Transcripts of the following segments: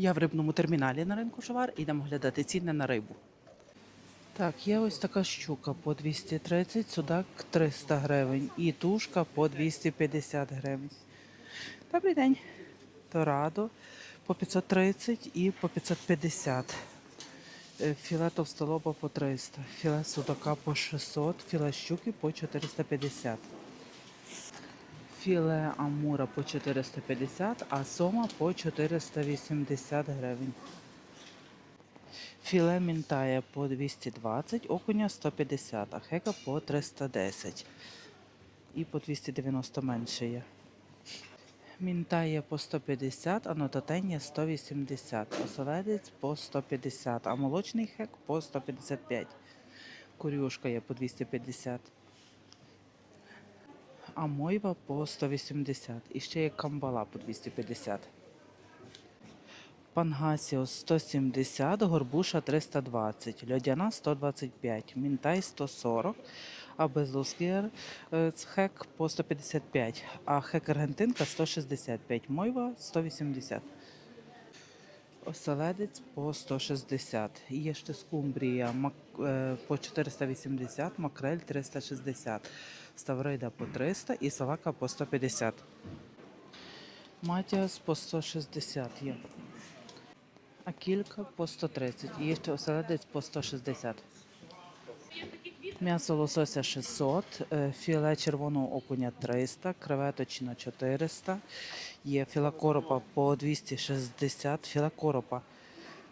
Я в рибному терміналі на ринку Шовар і йдемо глядати ціни на рибу. Так, є ось така щука по 230, судак 300 гривень і тушка по 250 гривень. Добрий день. Торадо по 530 і по 550. Е, Філе товстолоба по 300, філе судака по 600, філе щуки по 450. Філе амура по 450, а сома по 480 гривень. Філе мінтая по 220, окуня 150, а хека по 310. І по 290 менше є. Мінтає по 150, а нотатення 180, оселедець по 150, а молочний хек по 155. Курюшка є по 250. А мойва по 180. І ще є камбала по 250. Пангасіо 170, горбуша 320, льодяна 125, мінтай 140, а безлускер е, хек по 155, а хек аргентинка 165, мойва 180. Оселедець по 160. Є ще скумбрія е, по 480, макрель 360, ставрида по 300 і салака по 150. Матіас по 160 є. А кілька по 130. І є ще оселедець по 160. М'ясо лосося 600, е, філе червоного окуня 300, креветочина 400, є філе коропа по 260, філе коропа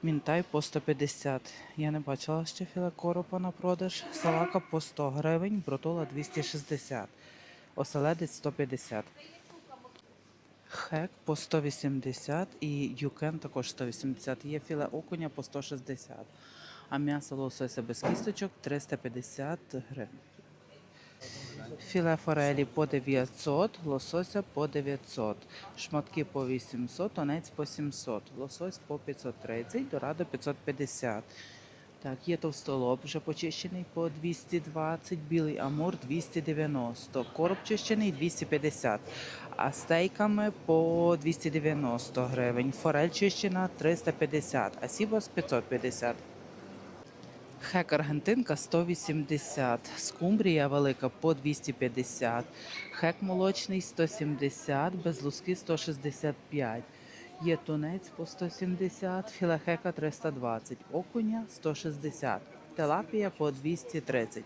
мінтай по 150. Я не бачила ще філе коропа на продаж. Салака по 100 гривень, брутола 260, оселедець 150. Хек по 180 і юкен також 180. Є філе окуня по 160. А м'ясо лосося без кісточок 350 гривень. Філе форелі по 900, лосося по 900, шматки по 800, тонець по 700, лосось по 530, дорадо 550. Так, є товстолоб вже почищений по 220, білий амур 290, короб чищений 250, а стейками по 290 гривень, форель чищена 350, а сібос 550. Хек аргентинка 180, скумбрія велика по 250, хек молочний 170, без луски 165. Є тунець по 170, філе хека 320, окуня 160, телапія по 230,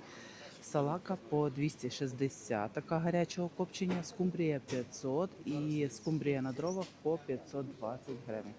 салака по 260, така гарячого копчення, скумбрія 500 і скумбрія на дровах по 520 гривень.